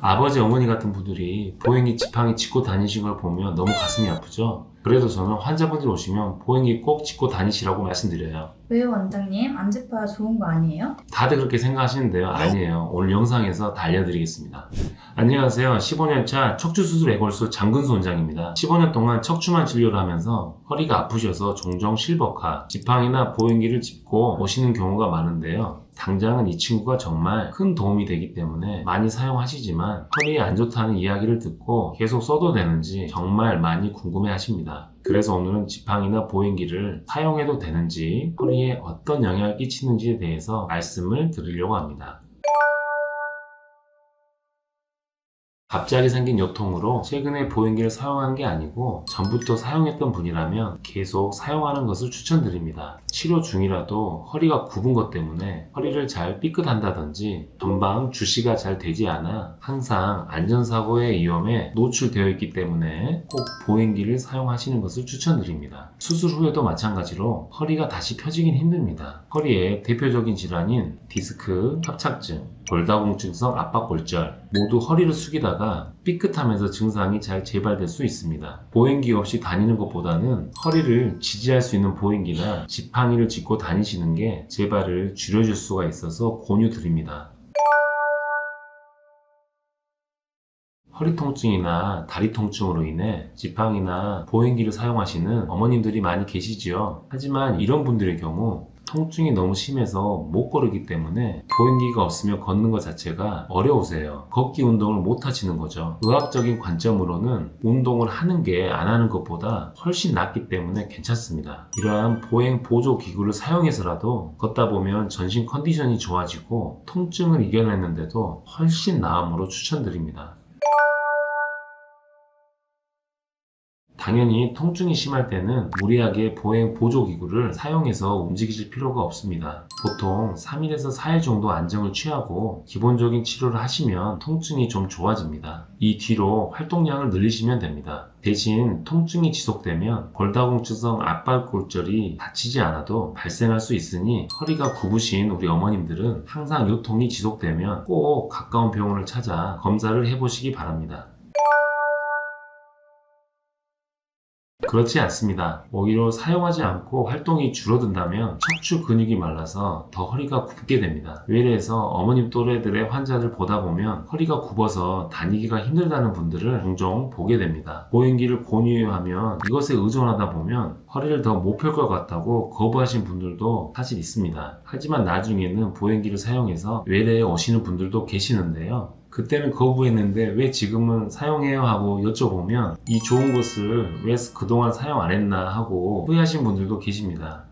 아버지, 어머니 같은 분들이 보행기 지팡이 짚고 다니신 걸 보면 너무 가슴이 아프죠? 그래도 저는 환자분들 오시면 보행기 꼭 짚고 다니시라고 말씀드려요. 왜요, 원장님? 안 짚어야 좋은 거 아니에요? 다들 그렇게 생각하시는데요. 아니에요. 오늘 영상에서 다 알려드리겠습니다. 안녕하세요. 15년차 척추수술 애골수 장근수 원장입니다. 15년 동안 척추만 진료를 하면서 허리가 아프셔서 종종 실버카, 지팡이나 보행기를 짚고 오시는 경우가 많은데요. 당장은 이 친구가 정말 큰 도움이 되기 때문에 많이 사용하시지만 허리에 안 좋다는 이야기를 듣고 계속 써도 되는지 정말 많이 궁금해 하십니다. 그래서 오늘은 지팡이나 보행기를 사용해도 되는지 허리에 어떤 영향을 끼치는지에 대해서 말씀을 드리려고 합니다. 갑자기 생긴 요통으로 최근에 보행기를 사용한 게 아니고 전부터 사용했던 분이라면 계속 사용하는 것을 추천드립니다. 치료 중이라도 허리가 굽은 것 때문에 허리를 잘 삐끗한다든지 전방 주시가 잘 되지 않아 항상 안전사고의 위험에 노출되어 있기 때문에 꼭 보행기를 사용하시는 것을 추천드립니다. 수술 후에도 마찬가지로 허리가 다시 펴지긴 힘듭니다. 허리의 대표적인 질환인 디스크, 협착증, 골다공증성 압박골절 모두 허리를 숙이다가 삐끗하면서 증상이 잘 재발될 수 있습니다. 보행기 없이 다니는 것보다는 허리를 지지할 수 있는 보행기나 지팡이를 짚고 다니시는 게 재발을 줄여줄 수가 있어서 권유드립니다. 허리 통증이나 다리 통증으로 인해 지팡이나 보행기를 사용하시는 어머님들이 많이 계시지요. 하지만 이런 분들의 경우 통증이 너무 심해서 못 걸으기 때문에 보행기가 없으면 걷는 것 자체가 어려우세요. 걷기 운동을 못 하시는 거죠. 의학적인 관점으로는 운동을 하는 게 안 하는 것보다 훨씬 낫기 때문에 괜찮습니다. 이러한 보행 보조 기구를 사용해서라도 걷다 보면 전신 컨디션이 좋아지고 통증을 이겨냈는데도 훨씬 나음으로 추천드립니다. 당연히 통증이 심할 때는 무리하게 보행 보조 기구를 사용해서 움직이실 필요가 없습니다. 보통 3일에서 4일 정도 안정을 취하고 기본적인 치료를 하시면 통증이 좀 좋아집니다. 이 뒤로 활동량을 늘리시면 됩니다. 대신 통증이 지속되면 골다공증성 압박골절이 다치지 않아도 발생할 수 있으니 허리가 굽으신 우리 어머님들은 항상 요통이 지속되면 꼭 가까운 병원을 찾아 검사를 해보시기 바랍니다. 그렇지 않습니다. 오히려 사용하지 않고 활동이 줄어든다면 척추 근육이 말라서 더 허리가 굽게 됩니다. 외래에서 어머님 또래들의 환자들 보다 보면 허리가 굽어서 다니기가 힘들다는 분들을 종종 보게 됩니다. 보행기를 권유하면 이것에 의존하다 보면 허리를 더 못 펼 것 같다고 거부하신 분들도 사실 있습니다. 하지만 나중에는 보행기를 사용해서 외래에 오시는 분들도 계시는데요. 그때는 거부했는데 왜 지금은 사용해요 하고 여쭤보면 이 좋은 것을 왜 그동안 사용 안 했나 하고 후회하신 분들도 계십니다.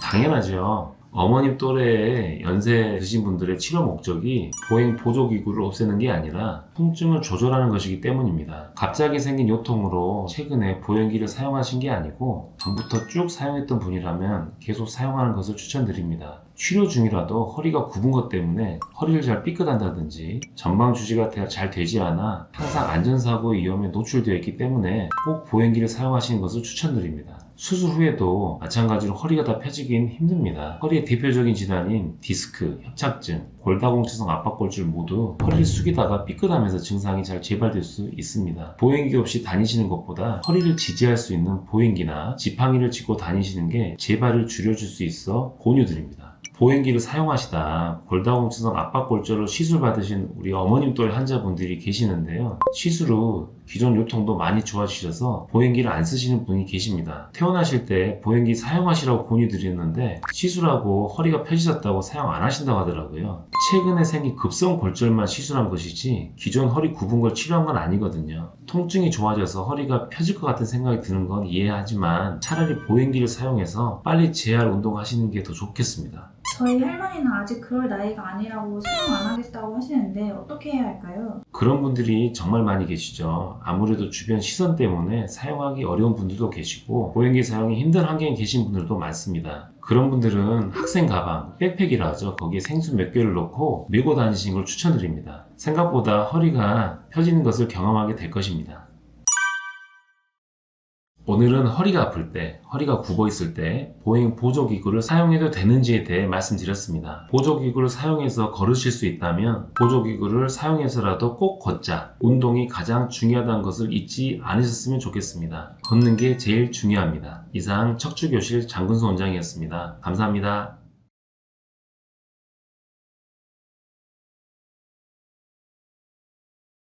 당연하죠. 어머님 또래의 연세 드신 분들의 치료 목적이 보행 보조 기구를 없애는 게 아니라 통증을 조절하는 것이기 때문입니다. 갑자기 생긴 요통으로 최근에 보행기를 사용하신 게 아니고 전부터 쭉 사용했던 분이라면 계속 사용하는 것을 추천드립니다. 치료 중이라도 허리가 굽은 것 때문에 허리를 잘 삐끗한다든지 전방 주지가 대- 잘 되지 않아 항상 안전사고의 위험에 노출되어 있기 때문에 꼭 보행기를 사용하시는 것을 추천드립니다. 수술 후에도 마찬가지로 허리가 다 펴지긴 힘듭니다. 허리의 대표적인 질환인 디스크, 협착증, 골다공증성 압박골절 모두 허리를 숙이다가 삐끗하면서 증상이 잘 재발될 수 있습니다. 보행기 없이 다니시는 것보다 허리를 지지할 수 있는 보행기나 지팡이를 짚고 다니시는 게 재발을 줄여줄 수 있어 권유드립니다. 보행기를 사용하시다 골다공증성 압박골절로 시술 받으신 우리 어머님 또래 환자분들이 계시는데요. 시술 후 기존 요통도 많이 좋아지셔서 보행기를 안 쓰시는 분이 계십니다. 퇴원하실 때 보행기 사용하시라고 권유드리는데 시술하고 허리가 펴지셨다고 사용 안 하신다고 하더라고요. 최근에 생긴 급성 골절만 시술한 것이지 기존 허리 굽은 걸 치료한 건 아니거든요. 통증이 좋아져서 허리가 펴질 것 같은 생각이 드는 건 이해하지만 차라리 보행기를 사용해서 빨리 재활 운동하시는 게 더 좋겠습니다. 저희 할머니는 아직 그럴 나이가 아니라고 사용 안 하겠다고 하시는데 어떻게 해야 할까요? 그런 분들이 정말 많이 계시죠. 아무래도 주변 시선 때문에 사용하기 어려운 분들도 계시고 보행기 사용이 힘든 환경에 계신 분들도 많습니다. 그런 분들은 학생 가방, 백팩이라 하죠. 거기에 생수 몇 개를 넣고 메고 다니시는 걸 추천드립니다. 생각보다 허리가 펴지는 것을 경험하게 될 것입니다. 오늘은 허리가 아플 때, 허리가 굽어 있을 때 보행 보조 기구를 사용해도 되는지에 대해 말씀드렸습니다. 보조 기구를 사용해서 걸으실 수 있다면 보조 기구를 사용해서라도 꼭 걷자. 운동이 가장 중요하다는 것을 잊지 않으셨으면 좋겠습니다. 걷는 게 제일 중요합니다. 이상 척추 교실 장근수 원장이었습니다. 감사합니다.